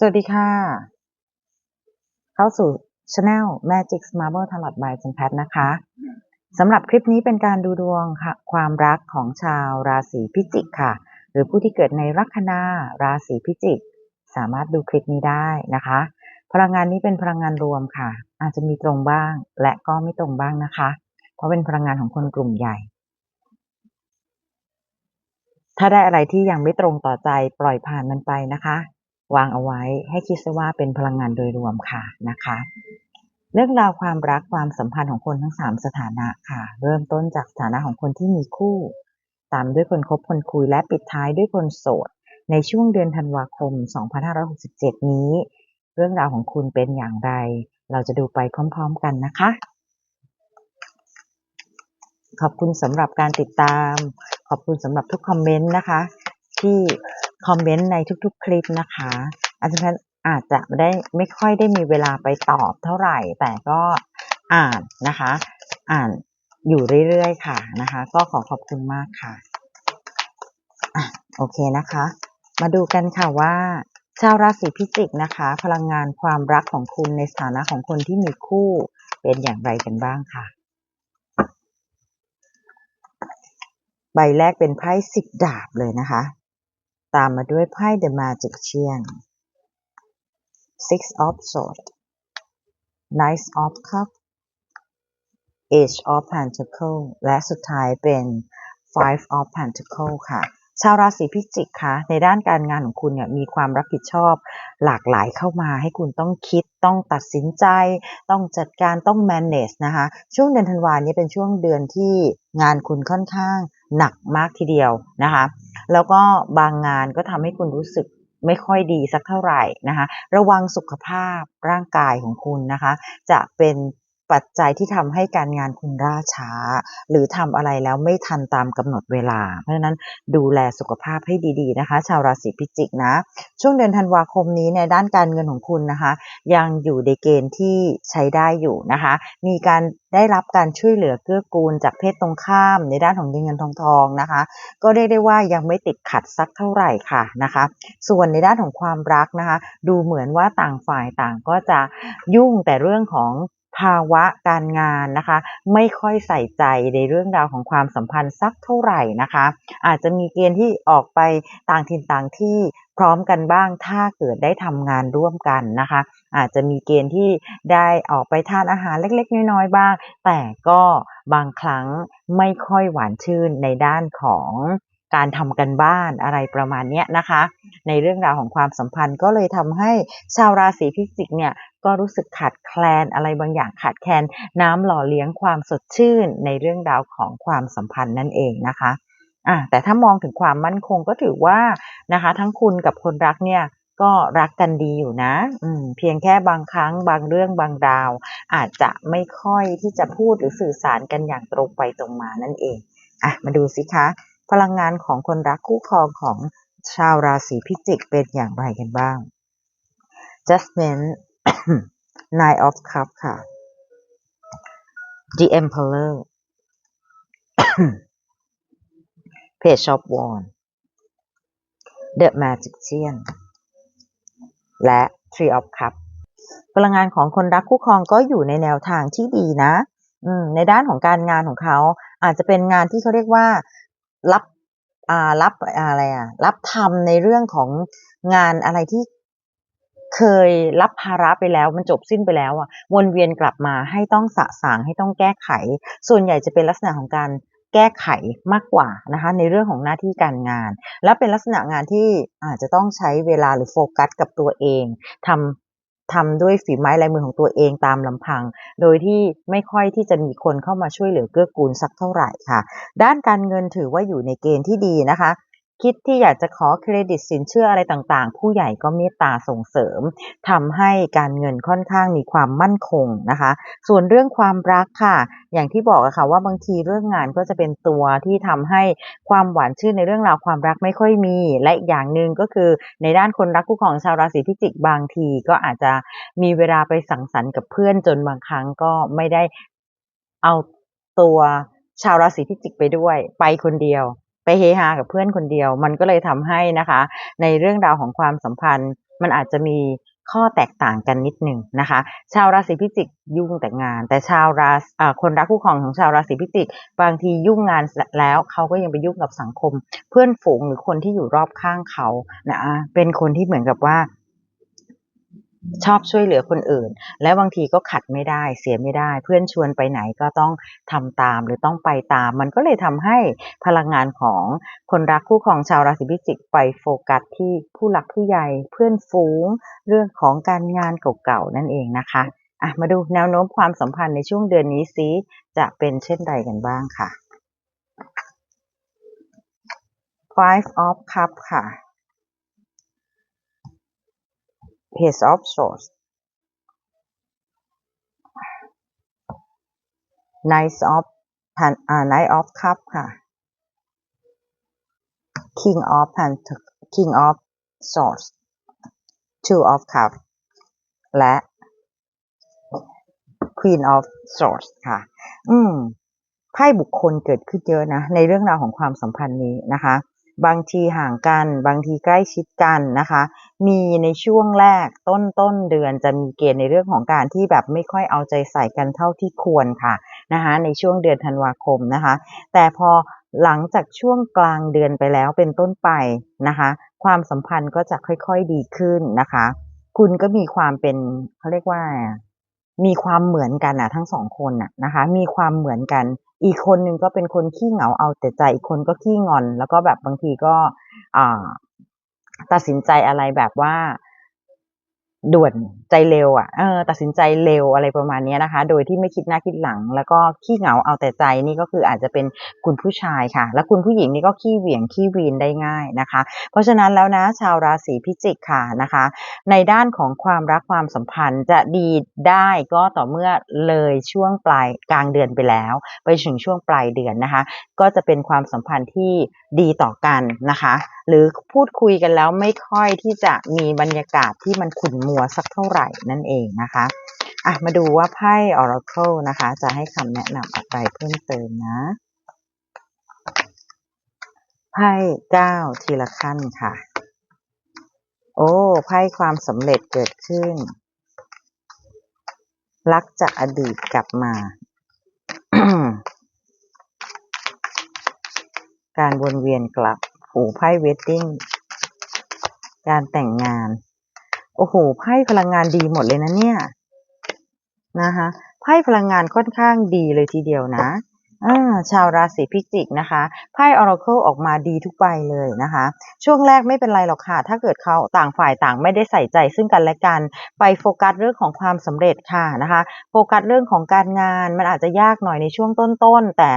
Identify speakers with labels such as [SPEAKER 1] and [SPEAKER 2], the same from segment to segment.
[SPEAKER 1] สวัสดีค่ะ เข้าสู่ช anel Magic Marble Tarot by จันแพทนะคะสำหรับคลิปนี้เป็นการดูดวงค่ะ ความรักของชาวราศีพิจิกค่ะ หรือผู้ที่เกิดในลัคนาราศีพิจิก สามารถดูคลิปนี้ได้นะคะ พลังงานนี้เป็นพลังงานรวมค่ะ อาจจะมีตรงบ้าง และก็ไม่ตรงบ้างนะคะ เพราะเป็นพลังงานของคนกลุ่มใหญ่ ถ้าได้อะไรที่ยังไม่ตรงต่อใจปล่อยผ่านมันไปนะคะ วางเอาไว้ให้คิดซะว่าเป็นพลังงานโดยรวมค่ะนะคะ เรื่องราวความรักความสัมพันธ์ของคนทั้งสามสถานะค่ะ เริ่มต้นจากสถานะของคนที่มีคู่ ตามด้วยคนคบคนคุยและปิดท้ายด้วยคนโสด ในช่วงเดือนธันวาคม 2567 นี้ เรื่องราวของคุณเป็นอย่างไร เราจะดูไปพร้อม ๆ กันนะคะ ขอบคุณสำหรับการติดตาม ขอบคุณสำหรับทุกคอมเมนต์นะคะ ที่ คอมเมนต์ในทุกๆ คลิปนะคะ อาจารย์อาจจะไม่ได้ไม่ค่อยได้มีเวลาไปตอบเท่าไหร่ แต่ก็อ่านนะคะ อ่านอยู่เรื่อยๆค่ะนะคะ ก็ขอขอบคุณมากค่ะอะโอเคนะคะ มาดูกันค่ะว่าชาวราศีพิจิกนะคะ พลังงานความรักของคุณในสถานะของคนที่มีคู่เป็นอย่างไรกันบ้างค่ะ ใบแรกเป็นไพ่สิบดาบเลยนะคะ ตามมาด้วยไพ่ The Magician Six of Swords Knight of Cup Age of Pentacle และสุดท้ายเป็น Five of Pentacle ค่ะ ชาวราศีพิจิกคะในด้านการงานของคุณเนี่ยมีความรับผิดชอบหลากหลายเข้ามาให้คุณต้องคิดต้องตัดสินใจ ต้องจัดการต้อง manage นะคะ ช่วงเดือนธันวาเนี้เป็นช่วงเดือนที่งานคุณค่อนข้าง หนักมากทีเดียวนะคะ แล้วก็บางงานก็ทำให้คุณรู้สึกไม่ค่อยดีสักเท่าไหร่นะคะ ระวังสุขภาพร่างกายของคุณนะคะ จะเป็น ปัจจัยที่ทำให้การงานคุณล่าช้า หรือทำอะไรแล้วไม่ทันตามกำหนดเวลา เพราะฉะนั้นดูแลสุขภาพให้ดีๆนะคะ ชาวราศีพิจิกนะ ช่วงเดือนธันวาคมนี้ในด้านการเงินของคุณนะคะ ยังอยู่ในเกณฑ์ที่ใช้ได้อยู่นะคะ มีการได้รับการช่วยเหลือเกื้อกูลจากเพศตรงข้ามในด้านของเงินทองทองนะคะ ก็เรียกได้ว่ายังไม่ติดขัดสักเท่าไหร่ค่ะนะคะ ส่วนในด้านของความรักนะคะ ดูเหมือนว่าต่างฝ่ายต่างก็จะยุ่งแต่เรื่องของ ภาวะการงานนะคะ ไม่ค่อยใส่ใจในเรื่องราวของความสัมพันธ์สักเท่าไหร่นะคะ อาจจะมีเกณฑ์ที่ออกไปต่างถิ่นต่างที่พร้อมกันบ้างถ้าเกิดได้ทำงานร่วมกันนะคะ อาจจะมีเกณฑ์ที่ได้ออกไปทานอาหารเล็ก ๆ น้อยๆบ้าง แต่ก็บางครั้งไม่ค่อยหวานชื่นในด้านของ การทำกันบ้านอะไรประมาณนี้นะคะ ในเรื่องราวของความสัมพันธ์ก็เลยทำให้ชาวราศีพิจิกเนี่ยก็รู้สึกขาดแคลนอะไรบางอย่างขาดแคลนน้ำหล่อเลี้ยงความสดชื่นในเรื่องราวของความสัมพันธ์นั่นเองนะคะอะแต่ถ้ามองถึงความมั่นคงก็ถือว่านะคะ ทั้งคุณกับคนรักเนี่ยก็รักกันดีอยู่นะอืมเพียงแค่บางครั้งบางเรื่องบางราว อาจจะไม่ค่อยที่จะพูดหรือสื่อสารกันอย่างตรงไปตรงมานั่นเองอะมาดูสิคะ พลังงานของคนรักคู่ครองของชาวราศีพิจิกเป็นอย่างไรกันบ้าง Justment Nine of Cups ค่ะ The Emperor Page of Wands The Magician และ Three of Cups พลังงานของคนรักคู่ครองก็อยู่ในแนวทางที่ดีนะในด้านของการงานของเขาอาจจะเป็นงานที่เขาเรียกว่า รับอ่ารับอะไรอะ รับทำในเรื่องของงานอะไรที่เคยรับภาระไปแล้วมันจบสิ้นไปแล้วอะวนเวียนกลับมาให้ต้องสะสางให้ต้องแก้ไข ส่วนใหญ่จะเป็นลักษณะของการแก้ไขมากกว่านะคะในเรื่องของหน้าที่การงาน และเป็นลักษณะงานที่อาจจะต้องใช้เวลาหรือโฟกัสกับตัวเองทำ ทำด้วยฝีไม้ลายมือของตัวเองตามลำพัง โดยที่ไม่ค่อยที่จะมีคนเข้ามาช่วยเหลือเกื้อกูลสักเท่าไหร่ค่ะ ด้านการเงินถือว่าอยู่ในเกณฑ์ที่ดีนะคะ คิดที่อยากจะขอเครดิตสินเชื่ออะไรต่างๆ ผู้ใหญ่ก็เมตตาส่งเสริมทำให้การเงินค่อนข้างมีความมั่นคงนะคะ ส่วนเรื่องความรักค่ะ อย่างที่บอกอะค่ะว่าบางทีเรื่องงานก็จะเป็นตัวที่ทำให้ความหวานชื่นในเรื่องราวความรักไม่ค่อยมี และอย่างหนึ่งก็คือในด้านคนรักคู่ของชาวราศีพิจิกบางทีก็อาจจะมีเวลาไปสังสรรค์กับเพื่อนจนบางครั้งก็ไม่ได้เอาตัวชาวราศีพิจิกไปด้วย ไปคนเดียว ไปเฮฮากับเพื่อนคนเดียว มันก็เลยทำให้นะคะ ในเรื่องราวของความสัมพันธ์ มันอาจจะมีข้อแตกต่างกันนิดหนึ่งนะคะ ชาวราศีพิจิกยุ่งแต่งาน แต่ชาวราศคนรักคู่ครองของชาวราศีพิจิก บางทียุ่งงานแล้วเขาก็ยังไปยุ่งกับสังคม เพื่อนฝูงหรือคนที่อยู่รอบข้างเขานะเป็นคนที่เหมือนกับว่า ชอบช่วยเหลือคนอื่น และบางทีก็ขัดไม่ได้เสียไม่ได้ เพื่อนชวนไปไหนก็ต้องทำตามหรือต้องไปตาม มันก็เลยทำให้พลังงานของคนรักคู่ครองชาวราศีพิจิกไปโฟกัสที่ผู้หลักผู้ใหญ่เพื่อนฝูง เรื่องของการงานเก่าๆนั่นเองนะคะอะมาดูแนวโน้มความสัมพันธ์ในช่วงเดือนนี้ซิจะเป็นเช่นไรกันบ้างค่ะ Five of Cup ค่ะ Page of Swords Knight of Pen อ่า Knight of Cup ค่ะ King of Pent King of Swords Two of Cup และ Queen of Swords ค่ะ อืมไพ่บุคคลเกิดขึ้นเยอะนะ ในเรื่องราวของความสัมพันธ์นี้นะคะ บางทีห่างกัน บางทีใกล้ชิดกันนะคะ มีในช่วงแรกต้นต้นเดือนจะมีเกณฑ์ในเรื่องของการที่แบบไม่ค่อยเอาใจใส่กันเท่าที่ควรค่ะนะคะในช่วงเดือนธันวาคมนะคะ แต่พอหลังจากช่วงกลางเดือนไปแล้วเป็นต้นไปนะคะ ความสัมพันธ์ก็จะค่อยๆดีขึ้นนะคะ คุณก็มีความเป็นเขาเรียกว่า มีความเหมือนกันอะทั้งสองคนนะนะคะ มีความเหมือนกัน อีกคนนึงก็เป็นคนขี้เหงาเอาแต่ใจอีกคนก็ขี้งอน แล้วก็แบบบางทีก็อ่า ตัดสินใจอะไรแบบว่าด่วนใจเร็วอะเออตัดสินใจเร็วอะไรประมาณนี้นะคะ โดยที่ไม่คิดหน้าคิดหลัง แล้วก็ขี้เหงาเอาแต่ใจนี่ก็คืออาจจะเป็นคุณผู้ชายค่ะ และคุณผู้หญิงนี่ก็ขี้เหวี่ยงขี้วีนได้ง่ายนะคะ เพราะฉะนั้นแล้วนะชาวราศีพิจิกค่ะนะคะ ในด้านของความรักความสัมพันธ์จะดีได้ก็ต่อเมื่อเลยช่วงปลายกลางเดือนไปแล้ว ไปถึงช่วงปลายเดือนนะคะ ก็จะเป็นความสัมพันธ์ที่ดีต่อกันนะคะ หรือพูดคุยกันแล้วไม่ค่อยที่จะมีบรรยากาศที่มันขุ่นมัวสักเท่าไหร่นั่นเองนะคะอะมาดูว่าไพ่ Oracle นะคะ จะให้คำแนะนำอะไรเพิ่มเติมนะ ไพ่เก้าทีละขั้นค่ะ โอ้ไพ่ความสำเร็จเกิดขึ้น รักจากอดีตกลับมา การวนเวียนกลับ โอ้ไพ่เวดดิ้งการแต่งงาน โอ้โหไพ่พลังงานดีหมดเลยนะเนี่ยนะคะไพ่พลังงานค่อนข้างดีเลยทีเดียวนะชาวราศีพิจิกนะคะไพ่ Oracle ออกมาดีทุกใบเลยนะคะ ช่วงแรกไม่เป็นไรหรอกค่ะ ถ้าเกิดเขาต่างฝ่ายต่างไม่ได้ใส่ใจซึ่งกันและกันไปโฟกัสเรื่องของความสำเร็จค่ะนะคะ โฟกัสเรื่องของการงานมันอาจจะยากหน่อยในช่วงต้นๆแต่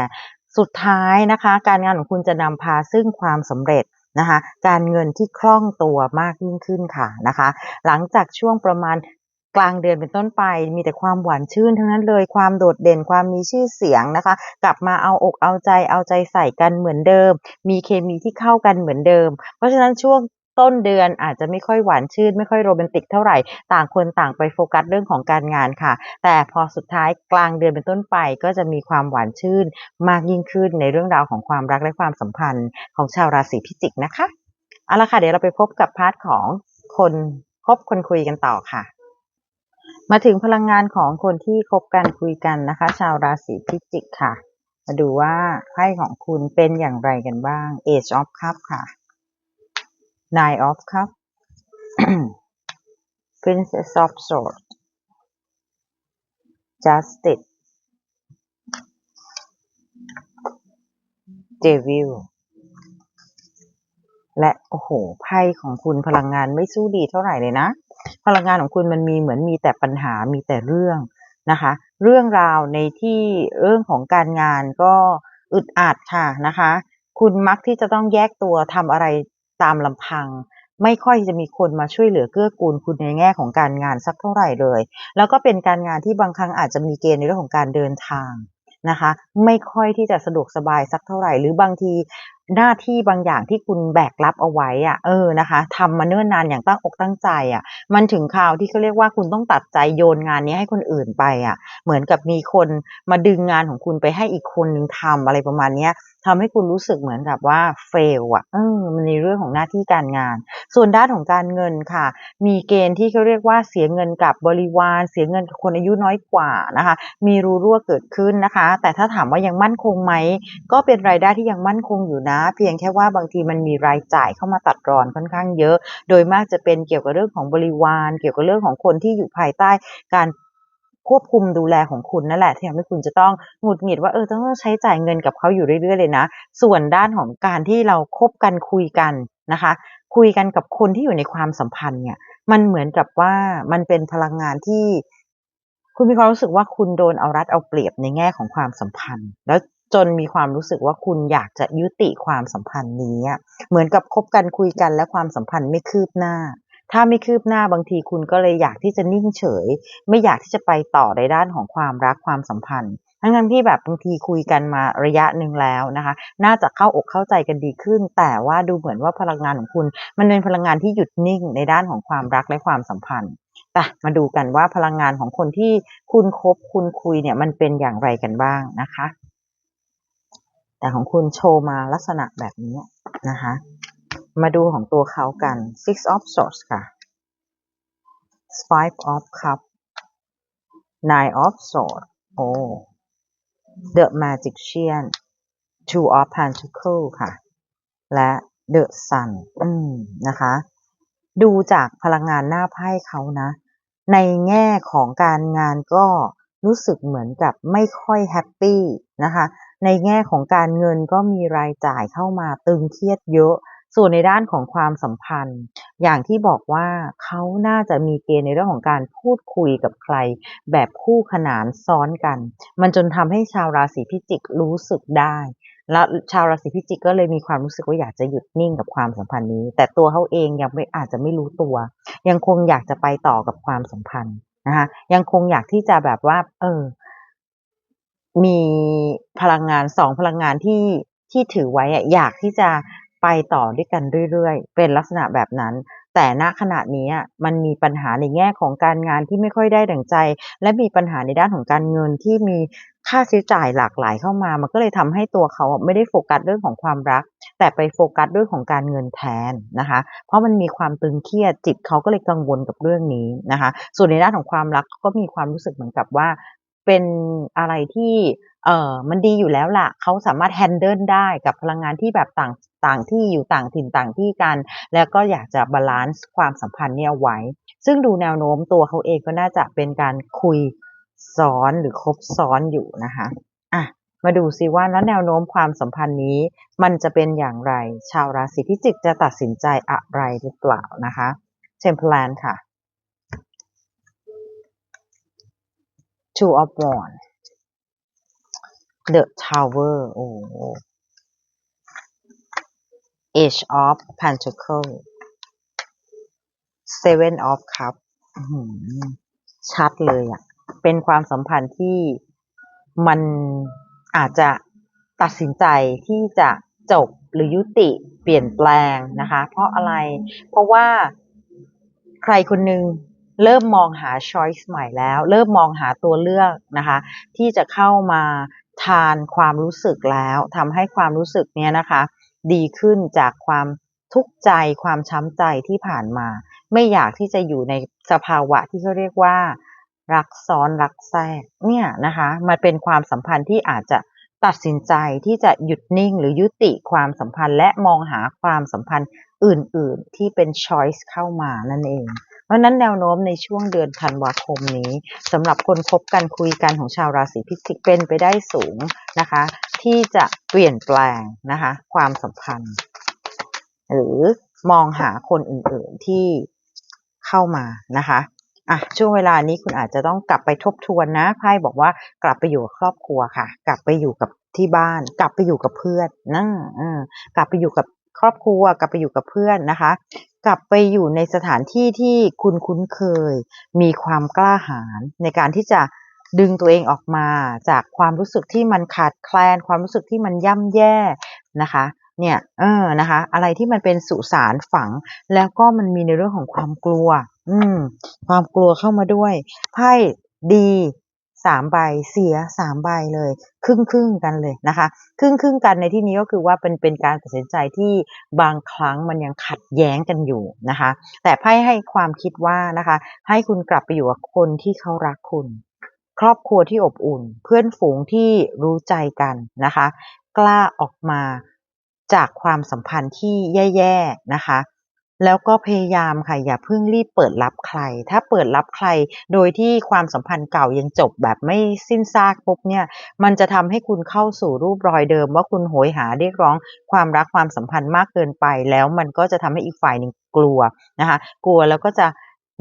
[SPEAKER 1] สุดท้ายนะคะ การงานของคุณจะนำพาซึ่งความสำเร็จนะคะ การเงินที่คล่องตัวมากยิ่งขึ้นค่ะนะคะ หลังจากช่วงประมาณกลางเดือนเป็นต้นไปมีแต่ความหวานชื่นทั้งนั้นเลยความโดดเด่นความมีชื่อเสียงนะคะ กลับมาเอาอกเอาใจเอาใจใส่กันเหมือนเดิม มีเคมีที่เข้ากันเหมือนเดิม เพราะฉะนั้นช่วง ต้นเดือนอาจจะไม่ค่อยหวานชื่น ไม่ค่อยโรแมนติกเท่าไหร่ต่างคนต่างไปโฟกัสเรื่องของการงานค่ะ แต่พอสุดท้ายกลางเดือนเป็นต้นไป ก็จะมีความหวานชื่น มากยิ่งขึ้นในเรื่องราวของความรักและความสัมพันธ์ของชาวราศีพิจิกนะคะเอาละค่ะเดี๋ยวเราไปพบกับพาร์ทของคนคบคนคุยกันต่อค่ะ มาถึงพลังงานของคนที่คบกันคุยกันนะคะ ชาวราศีพิจิกค่ะ มาดูว่าไพ่ของคุณเป็นอย่างไรกันบ้าง Age of Cup ค่ะ Nine of Cup Princess of sword Justice Devil และโอ้โหไพ่ของคุณพลังงานไม่สู้ดีเท่าไหร่เลยนะ พลังงานของคุณมันมีเหมือนมีแต่ปัญหามีแต่เรื่องนะคะ เรื่องราวในที่เรื่องของการงานก็อึดอัดค่ะนะคะ คุณมักที่จะต้องแยกตัวทำอะไร ตามลำพัง ไม่ค่อยจะมีคนมาช่วยเหลือเกื้อกูลคุณในแง่ของการงานสักเท่าไหร่เลย แล้วก็เป็นการงานที่บางครั้งอาจจะมีเกณฑ์ในเรื่องของการเดินทางนะคะ ไม่ค่อยที่จะสะดวกสบายสักเท่าไหร่ หรือบางที หน้าที่บางอย่างที่คุณแบกรับเอาไว้อะเออนะคะทำมาเนิ่นนานอย่างตั้งอกตั้งใจอะมันถึงคราวที่เขาเรียกว่าคุณต้องตัดใจโยนงานนี้ให้คนอื่นไปอะเหมือนกับมีคนมาดึงงานของคุณไปให้อีกคนนึงทำอะไรประมาณเนี้ยทำให้คุณรู้สึกเหมือนกับว่าเฟลอะเออมันในเรื่องของหน้าที่การงาน ส่วนด้านของการเงินค่ะ มีเกณฑ์ที่เขาเรียกว่าเสียเงินกับบริวาร เสียเงินกับคนอายุน้อยกว่านะคะ มีรูรั่วเกิดขึ้นนะคะ แต่ถ้าถามว่ายังมั่นคงไหมก็เป็นรายได้ที่ยังมั่นคงอยู่นะเพียงแค่ว่าบางทีมันมีรายจ่ายเข้ามาตัดรอนค่อนข้างเยอะ โดยมากจะเป็นเกี่ยวกับเรื่องของบริวาร เกี่ยวกับเรื่องของคนที่อยู่ภายใต้การควบคุมดูแลของคุณนั่นแหละที่ทำให้คุณจะต้องหงุดหงิดว่าเออต้องใช้จ่ายเงินกับเขาอยู่เรื่อยๆเลยนะ ส่วนด้านของการที่เราคบกันคุยกันนะคะ คุยกันกับคนที่อยู่ในความสัมพันธ์เนี่ย มันเหมือนกับว่ามันเป็นพลังงานที่คุณมีความรู้สึกว่าคุณโดนเอารัดเอาเปรียบในแง่ของความสัมพันธ์ แล้ว จนมีความรู้สึกว่าคุณอยากจะยุติความสัมพันธ์นี้ เหมือนกับคบกันคุยกันและความสัมพันธ์ไม่คืบหน้า ถ้าไม่คืบหน้าบางทีคุณก็เลยอยากที่จะนิ่งเฉย ไม่อยากที่จะไปต่อในด้านของความรักความสัมพันธ์ทั้งนั้นที่แบบบางทีคุยกันมาระยะหนึ่งแล้วนะคะ น่าจะเข้าอกเข้าใจกันดีขึ้น แต่ว่าดูเหมือนว่าพลังงานของคุณ มันเป็นพลังงานที่หยุดนิ่งในด้านของความรักและความสัมพันธ์แต่มาดูกันว่าพลังงานของคนที่คุณคบคุณคุยเนี่ยมันเป็นอย่างไรกันบ้างนะคะ แต่ของคุณโชว์มาลักษณะแบบนี้นะคะ มาดูของตัวเขากัน six of swords ค่ะ five of cup nine of swords โอ้ the magician two of Pentacles ค่ะ และ the sun อืมนะคะ ดูจากพลังงานหน้าไพ่เขานะ ในแง่ของการงานก็รู้สึกเหมือนกับไม่ค่อยแฮปปี้นะคะ ในแง่ของการเงินก็มีรายจ่ายเข้ามาตึงเครียดเยอะ ส่วนในด้านของความสัมพันธ์ อย่างที่บอกว่าเขาน่าจะมีเกณฑ์ในเรื่องของการพูดคุยกับใคร แบบคู่ขนานซ้อนกัน มันจนทำให้ชาวราศีพิจิกรู้สึกได้ แล้วชาวราศีพิจิกก็เลยมีความรู้สึกว่าอยากจะหยุดนิ่งกับความสัมพันธ์นี้ แต่ตัวเขาเองยังไม่อาจจะไม่รู้ตัว ยังคงอยากจะไปต่อกับความสัมพันธ์นะคะยังคงอยากที่จะแบบว่า เออ มีพลังงานสองพลังงานที่ที่ถือไว้อะอยากที่จะไปต่อด้วยกันเรื่อยๆ เป็นลักษณะแบบนั้น แต่ณขณะนี้มันมีปัญหาในแง่ของการงานที่ไม่ค่อยได้ดั่งใจ และมีปัญหาในด้านของการเงินที่มีค่าใช้จ่ายหลากหลายเข้ามา มันก็เลยทำให้ตัวเขาไม่ได้โฟกัสเรื่องของความรัก แต่ไปโฟกัสเรื่องของการเงินแทนนะคะ เพราะมันมีความตึงเครียดจิตเขาก็เลยกังวลกับเรื่องนี้นะคะ ส่วนในด้านของความรักก็มีความรู้สึกเหมือนกับว่า เป็นอะไรที่เอ่อมันดีอยู่แล้วล่ะเขาสามารถแฮนเดิลได้กับพลังงานที่แบบต่างต่างที่อยู่ต่างถิ่นต่างที่กัน แล้วก็อยากจะบาลานซ์ความสัมพันธ์เนี่ยไว้ ซึ่งดูแนวโน้มตัวเขาเองก็น่าจะเป็นการคุยซ้อนหรือคบซ้อนอยู่นะคะอะมาดูซิว่าแล้วแนวโน้มความสัมพันธ์นี้ มันจะเป็นอย่างไร ชาวราศีพิจิกจะตัดสินใจอะไรหรือเปล่านะคะเทมเพลนค่ะ two of wands the tower โอ้ age of pentacle seven of cup ชัดเลยอะเป็นความสัมพันธ์ที่มันอาจจะตัดสินใจที่จะจบหรือยุติเปลี่ยนแปลงนะคะ เพราะอะไร เพราะว่าใครคนหนึ่ง เริ่มมองหา choice ใหม่แล้ว เริ่มมองหาตัวเลือกนะคะ ที่จะเข้ามาทานความรู้สึกแล้วทำให้ความรู้สึกเนี้ยนะคะ ดีขึ้นจากความทุกข์ใจความช้ำใจที่ผ่านมา ไม่อยากที่จะอยู่ในสภาวะที่เขาเรียกว่า รักซ้อนรักแทรกเนี่ยนะคะมันเป็นความสัมพันธ์ที่อาจจะตัดสินใจที่จะหยุดนิ่งหรือยุติความสัมพันธ์และมองหาความสัมพันธ์อื่น ๆ ที่เป็น choice เข้ามานั่นเอง เพราะนั้นแนวโน้มในช่วงเดือนธันวาคมนี้สำหรับคนคบกันคุยกันของชาวราศีพิจิกเป็นไปได้สูงนะคะ ที่จะเปลี่ยนแปลงนะคะความสัมพันธ์ หรือมองหาคนอื่นๆที่เข้ามานะคะอะช่วงเวลานี้คุณอาจจะต้องกลับไปทบทวนนะไพ่บอกว่ากลับไปอยู่กับครอบครัวค่ะ กลับไปอยู่กับที่บ้าน กลับไปอยู่กับเพื่อนนะกลับไปอยู่กับครอบครัวกลับไปอยู่กับเพื่อนนะคะ กลับไปอยู่ในสถานที่ที่คุณคุ้นเคย มีความกล้าหาญในการที่จะดึงตัวเองออกมาจากความรู้สึกที่มันขาดแคลน ความรู้สึกที่มันย่ำแย่นะคะเนี่ยเออนะคะ อะไรที่มันเป็นสุสานฝัง แล้วก็มันมีในเรื่องของความกลัว อืม ความกลัวเข้ามาด้วยไพ่ดี สามใบเสียสามใบเลย ครึ่งครึ่งกันเลยนะคะ ครึ่งครึ่งกันในที่นี้ก็คือว่าเป็นเป็นการตัดสินใจที่บางครั้งมันยังขัดแย้งกันอยู่นะคะ แต่ไพ่ให้ความคิดว่านะคะ ให้คุณกลับไปอยู่กับคนที่เขารักคุณ ครอบครัวที่อบอุ่น เพื่อนฝูงที่รู้ใจกันนะคะ กล้าออกมาจากความสัมพันธ์ที่แย่ๆนะคะ แล้วก็พยายามค่ะอย่าเพิ่งรีบเปิดรับใคร ถ้าเปิดรับใครโดยที่ความสัมพันธ์เก่ายังจบแบบไม่สิ้นซากปุ๊บเนี่ยมันจะทำให้คุณเข้าสู่รูปรอยเดิม ว่าคุณโหยหาเรียกร้องความรักความสัมพันธ์มากเกินไป แล้วมันก็จะทำให้อีกฝ่ายหนึ่งกลัวนะคะกลัวแล้วก็จะ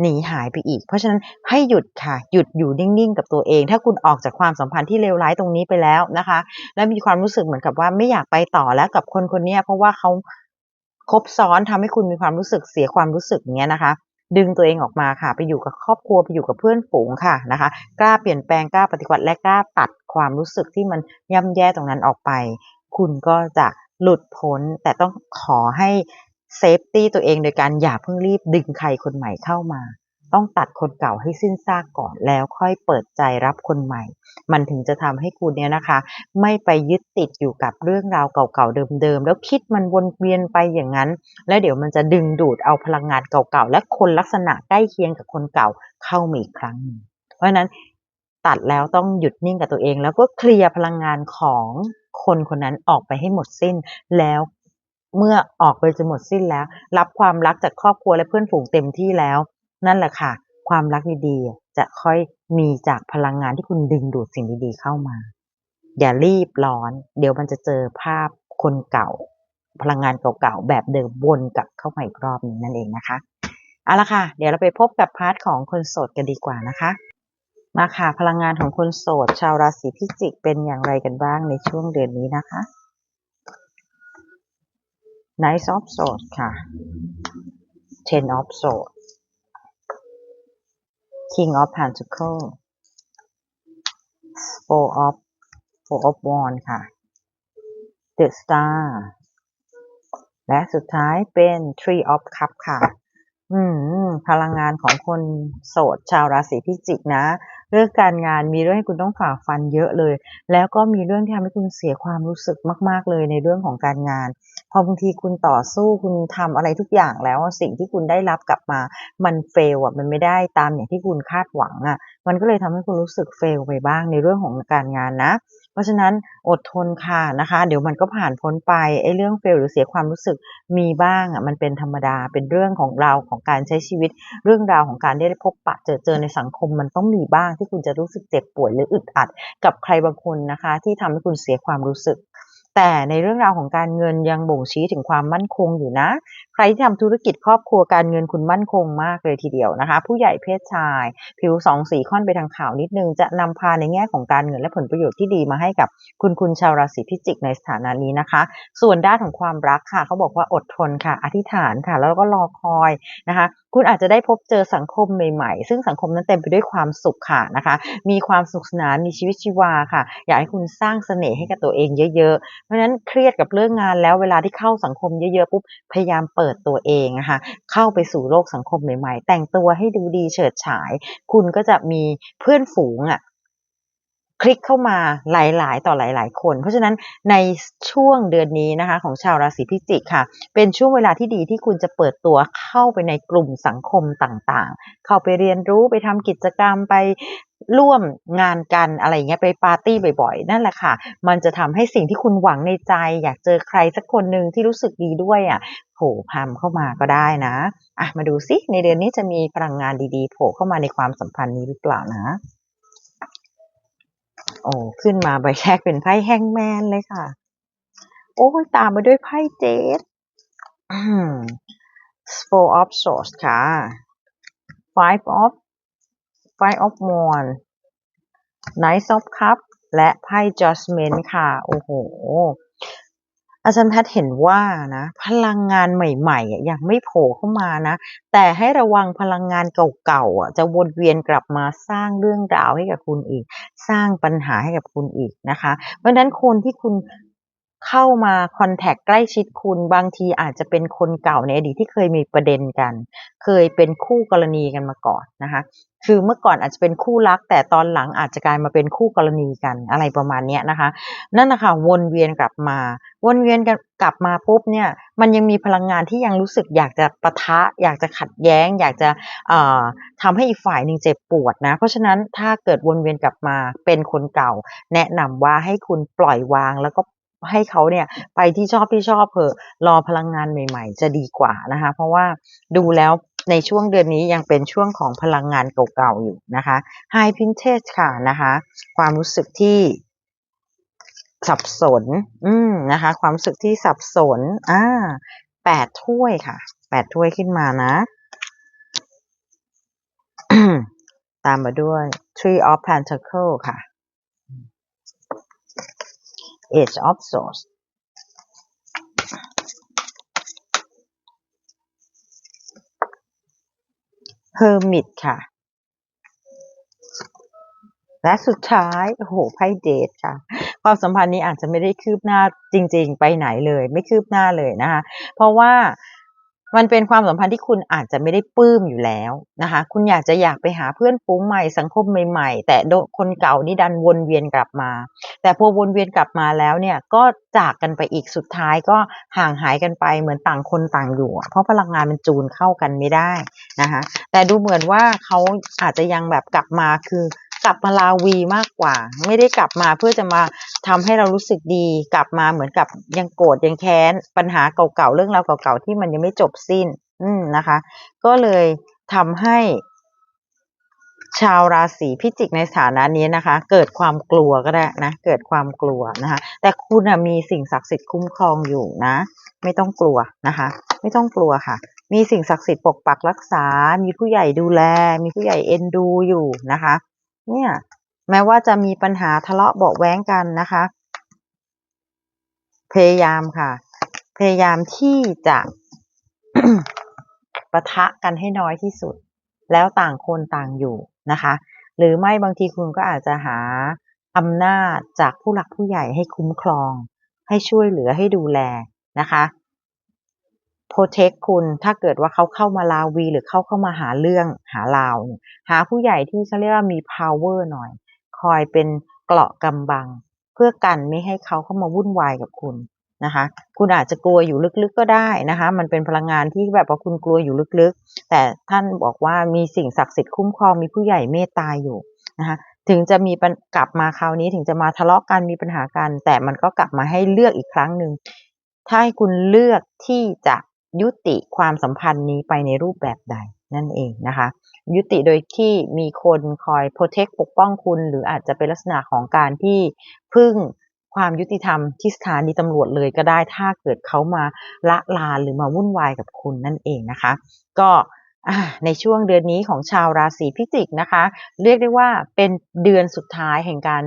[SPEAKER 1] หนีหายไปอีก เพราะฉะนั้นให้หยุดค่ะ หยุดอยู่นิ่งๆกับตัวเอง ถ้าคุณออกจากความสัมพันธ์ที่เลวร้ายตรงนี้ไปแล้วนะคะ แล้วมีความรู้สึกเหมือนกับว่าไม่อยากไปต่อแล้วกับคนคนนี้เพราะว่าเขา คบซ้อนทำให้คุณมีความรู้สึกเสียความรู้สึกเงี้ยนะคะ ดึงตัวเองออกมาค่ะ ไปอยู่กับครอบครัวไปอยู่กับเพื่อนฝูงค่ะนะคะ กล้าเปลี่ยนแปลงกล้าปฏิบัติและกล้าตัดความรู้สึกที่มันย่ำแย่ตรงนั้นออกไป คุณก็จะหลุดพ้นแต่ต้องขอให้เซฟตี้ตัวเองโดยการอย่าเพิ่งรีบดึงใครคนใหม่เข้ามา ต้องตัดคนเก่าให้สิ้นซากก่อนแล้วค่อยเปิดใจรับคนใหม่ มันถึงจะทำให้คุณเนี่ยนะคะ ไม่ไปยึดติดอยู่กับเรื่องราวเก่าๆเดิมๆแล้วคิดมันวนเวียนไปอย่างนั้น แล้วเดี๋ยวมันจะดึงดูดเอาพลังงานเก่าๆและคนลักษณะใกล้เคียงกับคนเก่าเข้ามาอีกครั้งเพราะฉะนั้นตัดแล้วต้องหยุดนิ่งกับตัวเอง แล้วก็เคลียร์พลังงานของคนคนนั้นออกไปให้หมดสิ้นแล้วเมื่อออกไปจะหมดสิ้นแล้ว รับความรักจากครอบครัวและเพื่อนฝูงเต็มที่แล้ว นั่นแหละค่ะ ความรักดีๆจะค่อยมีจากพลังงานที่คุณดึงดูดสิ่งดีๆเข้ามา อย่ารีบร้อน เดี๋ยวมันจะเจอภาพคนเก่า พลังงานเก่าๆแบบเดิมวนกลับเข้ามาอีกรอบนึงนั่นเองนะคะเอาละค่ะ เดี๋ยวเราไปพบกับพาร์ทของคนโสดกันดีกว่านะคะ มาค่ะพลังงานของคนโสด ชาวราศีพิจิกเป็นอย่างไรกันบ้างในช่วงเดือนนี้นะคะ Nice of Swords ค่ะ Ten of Swords King of Pentacles Four of Four of Wands ค่ะ The Star และสุดท้ายเป็น Three of Cups ค่ะ อืม พลังงานของคนโสดชาวราศีพิจิกนะ เรื่องการงานมีเรื่องให้คุณต้องฝ่าฟันเยอะเลย แล้วก็มีเรื่องที่ทำให้คุณเสียความรู้สึกมาก ๆ เลยในเรื่องของการงาน พอบางทีคุณต่อสู้คุณทำอะไรทุกอย่างแล้วสิ่งที่คุณได้รับกลับมา มันเฟลอะมันไม่ได้ตามอย่างที่คุณคาดหวังอะ มันก็เลยทำให้คุณรู้สึกเฟลไปบ้างในเรื่องของการงานนะ ราะฉะนั้นอดทนค่ะนะคะ เดี๋ยวมันก็ผ่านพ้นไปไอ้เรื่องเฟลหรือเสียความรู้สึกมีบ้างอะมันเป็นธรรมดาเป็นเรื่องของเราของการใช้ชีวิต เรื่องราวของการได้พบปะเจอเจอในสังคมมันต้องมีบ้างที่คุณจะรู้สึกเจ็บปวดหรืออึดอัด กับใครบางคนนะคะ ที่ทำให้คุณเสียความรู้สึก แต่ในเรื่องราวของการเงินยังบ่งชี้ถึงความมั่นคงอยู่นะ ใครที่ทำธุรกิจครอบครัวการเงินคุณมั่นคงมากเลยทีเดียวนะคะ ผู้ใหญ่เพศชาย ผิวสองสีค่อนไปทางขาวนิดนึง จะนำพาในแง่ของการเงินและผลประโยชน์ที่ดีมาให้กับคุณคุณชาวราศีพิจิกในสถานะนี้นะคะ ส่วนด้านของความรักค่ะเขาบอกว่าอดทนค่ะ อธิษฐานค่ะ แล้วก็รอคอยนะคะคุณอาจจะได้พบเจอสังคมใหม่ๆ ซึ่งสังคมนั้นเต็มไปด้วยความสุขค่ะนะคะ มีความสุขสนาน มีชีวิตชีวาค่ะ อยากให้คุณสร้างเสน่ห์ให้กับตัวเองเยอะๆ เพราะฉะนั้นเครียดกับเรื่องงานแล้วเวลาที่เข้าสังคมเยอะๆปุ๊บ พยายามเปิดตัวเองนะคะ เข้าไปสู่โลกสังคมใหม่ๆ แต่งตัวให้ดูดีเฉิดฉาย คุณก็จะมีเพื่อนฝูงอะ คลิกเข้ามาหลาย ๆ ต่อหลาย ๆ คน เพราะฉะนั้นในช่วงเดือนนี้นะคะ ของชาวราศีพิจิกค่ะ เป็นช่วงเวลาที่ดีที่คุณจะเปิดตัวเข้าไปในกลุ่มสังคมต่างๆ เข้าไปเรียนรู้ไปทำกิจกรรมไปร่วมงานกันอะไรเงี้ยไปปาร์ตี้บ่อยๆ นั่นแหละค่ะ มันจะทำให้สิ่งที่คุณหวังในใจ อยากเจอใครสักคนหนึ่งที่รู้สึกดีด้วยอะโผล่พามเข้ามาก็ได้นะอะมาดูซิในเดือนนี้จะมีพลังงานดีๆโผล่เข้ามาในความสัมพันธ์นี้หรือเปล่านะ โอ้ขึ้นมาใบแรกเป็นไพ่แฮงแมนเลยค่ะ โอ้ยตามมาด้วยไพ่เจ็ด four of swords ค่ะ five of five of wands Knight of cup และไพ่ judgment ค่ะ โอ้โห อาจารย์แพทย์เห็นว่านะ พลังงานใหม่ๆยังไม่โผล่เข้ามานะ แต่ให้ระวังพลังงานเก่าๆจะวนเวียนกลับมาสร้างเรื่องราวให้กับคุณอีก สร้างปัญหาให้กับคุณอีกนะคะ เพราะฉะนั้นคนที่คุณ เข้ามาคอนแทคใกล้ชิดคุณบางทีอาจจะเป็นคนเก่าในอดีตที่เคยมีประเด็นกัน เคยเป็นคู่กรณีกันมาก่อนนะคะคือเมื่อก่อนอาจจะเป็นคู่รัก แต่ตอนหลังอาจจะกลายมาเป็นคู่กรณีกันอะไรประมาณนี้นะคะ นั่นนะคะวนเวียนกลับมา วนเวียนกันกลับมาปุ๊บเนี่ยมันยังมีพลังงานที่ยังรู้สึกอยากจะปะทะ อยากจะขัดแย้ง อยากจะเอ่อทำให้อีกฝ่ายหนึ่งเจ็บปวดนะ เพราะฉะนั้นถ้าเกิดวนเวียนกลับมาเป็นคนเก่า แนะนำว่าให้คุณปล่อยวางแล้วก็ ให้เขาเนี่ยไปที่ชอบที่ชอบเถอะรอพลังงานใหม่ ๆ จะดีกว่านะคะ เพราะว่าดูแล้วในช่วงเดือนนี้ยังเป็นช่วงของพลังงานเก่าๆอยู่นะคะ High Vintage ค่ะนะคะ ความรู้สึกที่สับสน อืมนะคะ ความรู้สึกที่สับสน อ่าแปดถ้วยค่ะแปดถ้วยขึ้นมานะ ตามมาด้วย tree of Pentacle ค่ะ Age of Swords Hermit ค่ะ และสุดท้ายโอ้โหไพ่เดทค่ะ ความสัมพันธ์นี้อาจจะไม่ได้คืบหน้าจริง ๆ ไปไหนเลย ไม่คืบหน้าเลยนะคะ เพราะว่า มันเป็นความสัมพันธ์ที่คุณอาจจะไม่ได้ปลื้มอยู่แล้วนะคะ คุณอยากจะอยากไปหาเพื่อนฝูงใหม่สังคมใหม่ๆ แต่คนเก่านี่ดันวนเวียนกลับมา แต่พอวนเวียนกลับมาแล้วเนี่ยก็จากกันไปอีกสุดท้ายก็ห่างหายกันไปเหมือนต่างคนต่างอยู่ เพราะพลังงานมันจูนเข้ากันไม่ได้นะคะ แต่ดูเหมือนว่าเขาอาจจะยังแบบกลับมาคือ ลับมาลาวีมากกว่า ไม่ได้กลับมาเพื่อจะมาทำให้เรารู้สึกดี กลับมาเหมือนกับยังโกรธยังแค้น ปัญหาเก่าๆเรื่องราวเก่าๆที่มันยังไม่จบสิ้น อืมนะคะ ก็เลยทำให้ชาวราศีพิจิกในสถานะนี้นะคะ เกิดความกลัวก็ได้นะ เกิดความกลัวนะคะ แต่คุณมีสิ่งศักดิ์สิทธิ์คุ้มครองอยู่นะ ไม่ต้องกลัวนะคะ ไม่ต้องกลัวค่ะ มีสิ่งศักดิ์สิทธิ์ปกปักรักษา มีผู้ใหญ่ดูแล มีผู้ใหญ่เอ็นดูอยู่นะคะ เนี่ยแม้ว่าจะมีปัญหาทะเลาะเบาแว้งกันนะคะ พยายามค่ะ พยายามที่จะปะทะกันให้น้อยที่สุด แล้วต่างคนต่างอยู่นะคะ หรือไม่บางทีคุณก็อาจจะหาอำนาจจากผู้หลักผู้ใหญ่ให้คุ้มครอง ให้ช่วยเหลือให้ดูแลนะคะ โปรเทคคุณถ้าเกิดว่าเขาเข้ามาลาวีหรือเขาเข้ามาหาเรื่องหาราวเนี่ยหาผู้ใหญ่ที่เขาเรียกว่ามี power หน่อย คอยเป็นเกราะกำบัง เพื่อกันไม่ให้เขาเข้ามาวุ่นวายกับคุณนะคะคุณอาจจะกลัวอยู่ลึกๆก็ได้นะคะ มันเป็นพลังงานที่แบบว่าคุณกลัวอยู่ลึกๆ แต่ท่านบอกว่ามีสิ่งศักดิ์สิทธิ์คุ้มครองมีผู้ใหญ่เมตตาอยู่นะคะถึงจะมีกลับมาคราวนี้ถึงจะมาทะเลาะกันมีปัญหากัน แต่มันก็กลับมาให้เลือกอีกครั้งหนึ่งถ้าให้คุณเลือกที่จะ ยุติความสัมพันธ์นี้ไปในรูปแบบใดนั่นเองนะคะ ยุติโดยที่มีคนคอยโปรเทคปกป้องคุณ หรืออาจจะเป็นลักษณะของการที่พึ่งความยุติธรรมที่สถานีตำรวจเลยก็ได้ถ้าเกิดเขามาละลานหรือมาวุ่นวายกับคุณนั่นเองนะคะ ก็ ในช่วงเดือนนี้ของชาวราศีพิจิกนะคะ เรียกได้ว่าเป็นเดือนสุดท้ายแห่งการ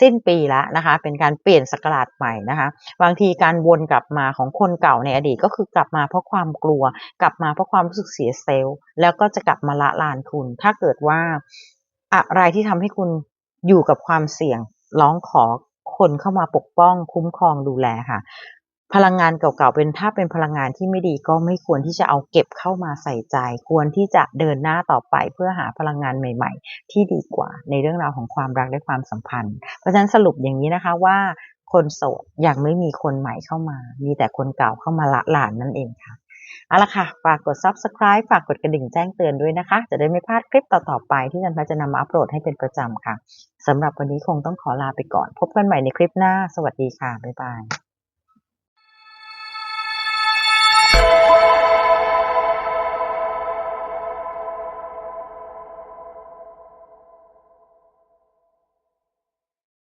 [SPEAKER 1] สิ้นปีแล้วนะคะ เป็นการเปลี่ยนสกราชใหม่นะคะ บางทีการวนกลับมาของคนเก่าในอดีตก็คือกลับมาเพราะความกลัว กลับมาเพราะความรู้สึกเสียเซลล์แล้วก็จะกลับมาละลานคุณ ถ้าเกิดว่าอะไรที่ทำให้คุณอยู่กับความเสี่ยงร้องขอคนเข้ามาปกป้องคุ้มครองดูแลค่ะ พลังงานเก่าๆเป็นถ้าเป็นพลังงานที่ไม่ดีก็ไม่ควรที่จะเอาเก็บเข้ามาใส่ใจ ควรที่จะเดินหน้าต่อไปเพื่อหาพลังงานใหม่ ๆ ที่ดีกว่า ในเรื่องราวของความรักและความสัมพันธ์ เพราะฉะนั้นสรุปอย่างนี้นะคะว่า คนโสดยังไม่มีคนใหม่เข้ามา มีแต่คนเก่าเข้ามาละหลานนั่นเองค่ะเอาละค่ะ ฝากกด subscribe ฝากกดกระดิ่งแจ้งเตือนด้วยนะคะ จะได้ไม่พลาดคลิปต่อๆไปที่จันทร์จะนำมาอัปโหลดให้เป็นประจำค่ะสำหรับวันนี้คงต้องขอลาไปก่อน พบกันใหม่ในคลิปหน้า สวัสดีค่ะ บ๊ายบาย